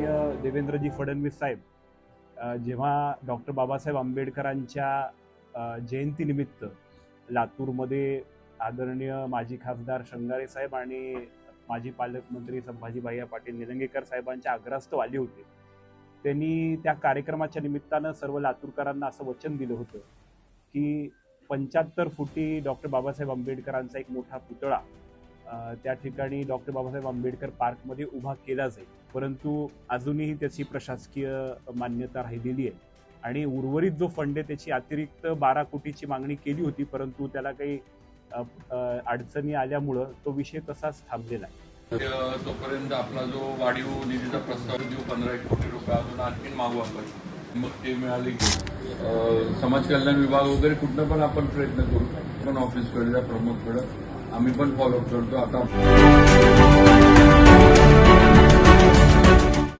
आदरणीय देवेंद्रजी फडणवीस साहेब जेव्हा डॉक्टर बाबासाहेब आंबेडकरांच्या जयंतीनिमित्त लातूरमध्ये आदरणीय माजी खासदार शंगारे साहेब आणि माजी पालकमंत्री संभाजीभाई पाटील निलंगेकर साहेबांच्या आग्रहस्थ आले होते. त्यांनी त्या कार्यक्रमाच्या निमित्तानं सर्व लातूरकरांना असं वचन दिलं होतं की पंच्याहत्तर फुटी डॉक्टर बाबासाहेब आंबेडकरांचा एक मोठा पुतळा त्या ठिकाणी डॉक्टर बाबासाहेब आंबेडकर पार्कमध्ये उभा केला जाईल. परंतु अजूनही त्याची प्रशासकीय मान्यता राहिलेली आहे. आणि उर्वरित जो फंड आहे त्याची अतिरिक्त बारा कोटीची मागणी केली होती परंतु त्याला काही अडचणी आल्यामुळं तो विषय तसाच थांबलेला आहे. तोपर्यंत आपला जो वाढीव निधीचा प्रस्ताव जो पंधरा एक कोटी रुपये अजून आणखीन मागू आपण. मग ते मिळाले की समाज कल्याण विभाग वगैरे कुठनं पण आपण प्रयत्न करू. पण ऑफिसकडे जा आम्ही पण फॉलोअप करतो. आता